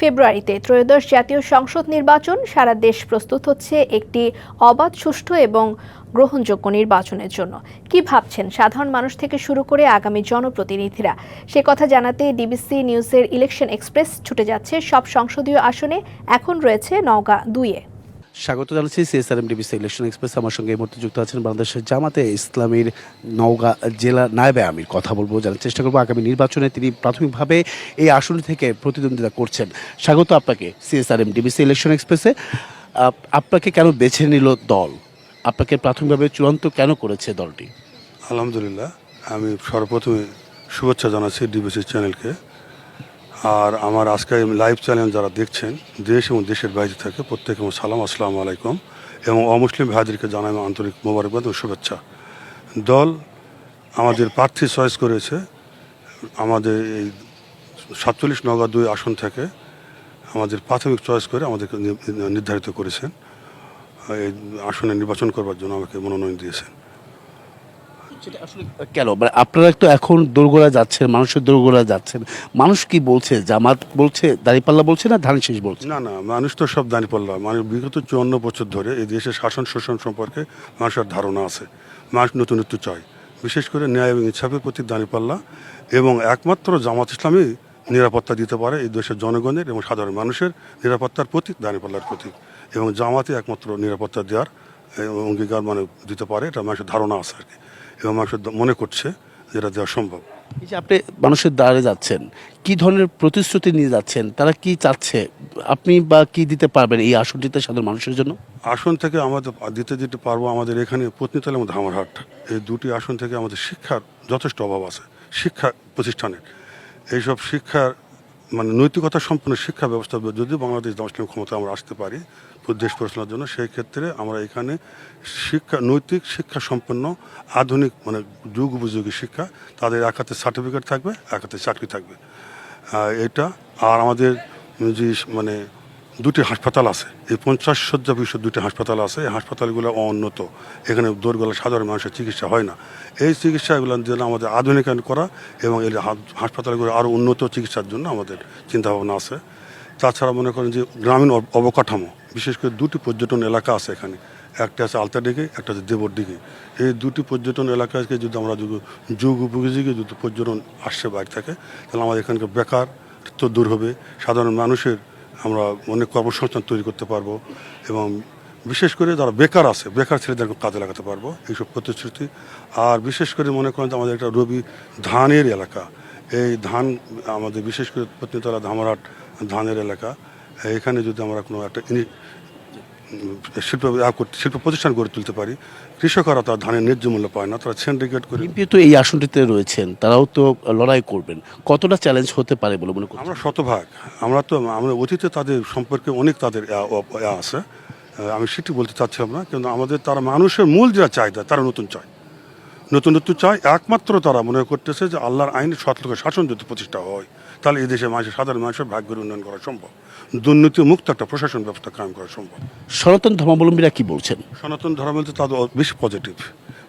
ফেব্রুয়ারিতে ত্রয়োদশ জাতীয় সংসদ নির্বাচন, সারা দেশ প্রস্তুত হচ্ছে একটি অবাধ, সুষ্ঠু এবং গ্রহণযোগ্য নির্বাচনের জন্য। কি ভাবছেন সাধারণ মানুষ থেকে শুরু করে আগামী জনপ্রতিনিধিরা? সে কথা জানাতে ডিবিসি নিউজের ইলেকশন এক্সপ্রেস ছুটে যাচ্ছে সব সংসদীয় আসনে। এখন রয়েছে নওগাঁ দুইয়ে। স্বাগত জানাচ্ছি সিএসআরএম ডিবিসি ইলেকশন এক্সপ্রেস আমার সঙ্গে এই মুহূর্তে যুক্ত আছেন বাংলাদেশের জামাতে ইসলামীর নওগাঁ জেলা নায়েবে আমির। কথা বলব, জানার চেষ্টা করব। আগামী নির্বাচনে তিনি প্রাথমিকভাবে এই আসন থেকে প্রতিদ্বন্দ্বিতা করছেন। স্বাগত আপনাকে সিএসআরএম ডিবিসি ইলেকশন এক্সপ্রেসে আপনাকে কেন বেছে নিল দল? আপনাকে প্রাথমিকভাবে চূড়ান্ত কেন করেছে দলটি? আলহামদুলিল্লাহ, আমি সর্বপ্রথমে শুভেচ্ছা জানাচ্ছি ডিবিসি চ্যানেলকে আর আমার আজকে লাইভ চ্যানেল যারা দেখছেন, দেশ এবং দেশের বাইরে থেকে প্রত্যেকে সালাম, আসসালামু আলাইকুম। এবং অমুসলিম ভাইদেরকে জানাই আন্তরিক মোবারকবাদ ও শুভেচ্ছা। দল আমাদের প্রার্থী চয়েস করেছে, আমাদের এই সাতচল্লিশ নগর দুই আসন থেকে আমাদের প্রাথমিক চয়েস করে আমাদেরকে নির্ধারিত করেছেন। এই আসনে নির্বাচন করবার জন্য আমাকে মনোনয়ন দিয়েছেন। সেটা আসলে কেন? মানে আপনারা তো এখন দোরগোড়া যাচ্ছেন মানুষের দোরগোড়া যাচ্ছেন। মানুষ কি বলছে? জামাত বলছে দাঁড়িপাল্লা বলছে না ধান শেষ বলছে? না না মানুষ তো সব দাঁড়িপাল্লা। মানে বিগত চুয়ান্ন বছর ধরে এই দেশের শাসন শোষণ সম্পর্কে মানুষের ধারণা আছে। মানুষ নতুনত্ব চায়। বিশেষ করে ন্যায় এবং ইচ্ছাপের প্রতি দাঁড়িপাল্লা এবং একমাত্র জামাত ইসলামী নিরাপত্তা দিতে পারে এই দেশের জনগণের এবং সাধারণ মানুষের নিরাপত্তার প্রতীক দাঁড়িপাল্লার প্রতীক এবং জামাতে একমাত্র নিরাপত্তা দেওয়ার অঙ্গীকার মানে দিতে পারে এটা মানুষের ধারণা আছে আর কি। এবং মানুষের মনে করছে যেটা দেওয়া সম্ভব। এই যে আপনি মানুষের দ্বারে যাচ্ছেন কি ধরনের প্রতিশ্রুতি নিয়ে যাচ্ছেন তারা কি চাচ্ছে? আপনি বা কি দিতে পারবেন এই আসনটিতে সাধারণ মানুষের জন্য? আসন থেকে আমাদের দিতে দিতে পারব আমাদের এখানে পত্নীতলা এবং ধামারহাট এই দুটি আসন থেকে আমাদের শিক্ষার যথেষ্ট অভাব আছে শিক্ষা প্রতিষ্ঠানের। এইসব শিক্ষার মানে নৈতিকতা সম্পন্ন শিক্ষা ব্যবস্থা যদি বাংলাদেশ মুসলিম ক্ষমতা আমরা আসতে পারি দেশ পরিচালনার জন্য, সেই ক্ষেত্রে আমরা এখানে শিক্ষা, নৈতিক শিক্ষা সম্পন্ন আধুনিক মানে যুগ উপযোগী শিক্ষা, তাদের এক হাতে সার্টিফিকেট থাকবে, এক হাতে চাকরি থাকবে। এটা আর আমাদের যে মানে দুটি হাসপাতাল আছে। এই পঞ্চাশ শয্যা বিশিষ্ট দুটি হাসপাতাল আছে। এই হাসপাতালগুলো অনুন্নত এখানে দৌড়গলা সাধারণ মানুষের চিকিৎসা হয় না। এই চিকিৎসাগুলো যেন আমাদের আধুনিকায়ন করা এবং এই হাসপাতালগুলো আরও উন্নত চিকিৎসার জন্য আমাদের চিন্তাভাবনা আছে। তাছাড়া মনে করেন যে গ্রামীণ অব- অবকাঠামো, বিশেষ করে দুটি পর্যটন এলাকা আছে এখানে। একটা আছে আলতা আলতাডিঘি একটা আছে দেবরডিঘি এই দুটি পর্যটন এলাকাকে যদি আমরা যুগ উপযোগী যদি পর্যটন আসছে বাইরে থাকে, তাহলে আমাদের এখানকার বেকার তো দূর হবে। সাধারণ মানুষের আমরা অনেক কর্মসংস্থান তৈরি করতে পারব এবং বিশেষ করে যারা বেকার আছে, বেকার ছেলেদের কাজে লাগাতে পারব এইসব প্রতিশ্রুতি। আর বিশেষ করে মনে করেন যে আমাদের একটা রবি ধানের এলাকা। এই ধান, আমাদের বিশেষ করে পত্নীতলা ধামরাট ধানের এলাকা। এখানে যদি আমরা কোনো একটা শিল্প শিল্প প্রতিষ্ঠান গড়ে তুলতে পারি। কৃষকরা তার ধানের ন্যায্য মূল্য পায় না তারা সিন্ডিকেট করে এমপি তো এই আসনটিতে রয়েছেন তারাও তো লড়াই করবেন। কতটা চ্যালেঞ্জ হতে পারে বলে মনে করছেন? আমরা শতভাগ। আমরা তো আমরা অতীতে তাদের সম্পর্কে অনেক তাদের আছে। আমি সেটি বলতে চাচ্ছিলাম না কিন্তু আমাদের তারা মানুষের মূল যা চাহিদা তারা নতুন চায়। নতুন নতুন চায় একমাত্র তারা মনে করতেছে যে আল্লাহর আইন সৎলোকের শাসন যদি প্রতিষ্ঠা হয় তাহলে এই দেশের মানুষের সাধারণ মানুষের ভাগ্যের উন্নয়ন করা সম্ভব। দুর্নীতি মুক্ত একটা প্রশাসন ব্যবস্থা কায়েম করা সম্ভব। সনাতন ধর্মাবলম্বীরা কি বলছেন? সনাতন ধর্মাবলম্বী তাদের বেশি পজিটিভ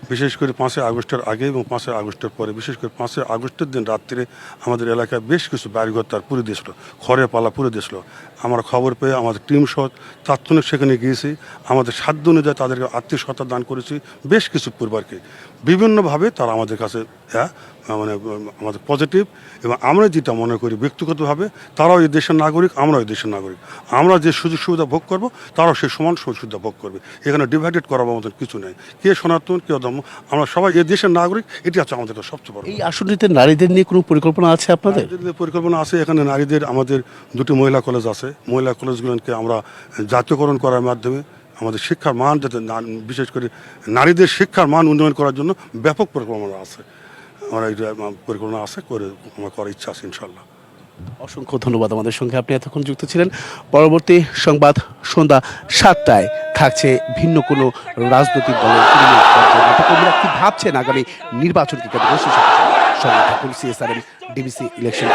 বিশেষ করে পাঁচই আগস্টের আগে এবং পাঁচই আগস্টের পরে বিশেষ করে পাঁচই আগস্টের দিন রাত্রে আমাদের এলাকায় বেশ কিছু বাড়িঘর তার পুরে দিয়েছিল। খড়ে পালা পুরে দিয়েছিল। আমরা খবর পেয়ে আমাদের টিম সহ তাৎক্ষণিক সেখানে গিয়েছি। আমাদের সাধ্য অনুযায়ী তাদেরকে আত্মীয় সত্তা দান করেছি বেশ কিছু পরিবারকে। বিভিন্নভাবে তারা আমাদের কাছে হ্যাঁ মানে আমাদের পজিটিভ এবং আমরা যেটা মনে করি ব্যক্তিগতভাবে তারাও এই দেশের নাগরিক আমরাও এই দেশের নাগরিক। আমরা যে সুযোগ সুবিধা ভোগ করব তারাও সেই সমান সুযোগ সুবিধা ভোগ করবে। এখানে ডিভাইডেড করার মতন কিছু নেই। কে সনাতন কে ধর্ম আমরা সবাই এই দেশের নাগরিক এটি হচ্ছে আমাদের সবচেয়ে বড় এই আসনটিতে নারীদের নিয়ে কোনো পরিকল্পনা আছে আপনাদের? পরিকল্পনা আছে। এখানে নারীদের আমাদের দুটি মহিলা কলেজ আছে। মহিলা কলেজগুলোকে আমরা জাতীয়করণ করার মাধ্যমে আমাদের শিক্ষার মান যাতে বিশেষ করে নারীদের শিক্ষার মান উন্নয়ন করার জন্য ব্যাপক পরিকল্পনা আছে। আমরা এটা পরিকল্পনা আছে, করে আমার করার ইচ্ছা আছে ইনশাল্লাহ অসংখ্য ধন্যবাদ আমাদের সঙ্গে, আপনি এতক্ষণ যুক্ত ছিলেন। পরবর্তী সংবাদ সন্ধ্যা সাতটায় থাকছে ভিন্ন কোনো রাজনৈতিক দলের নেতাকর্মীরা কি ভাবছেন আগামী থাকুন। CSRM DBC election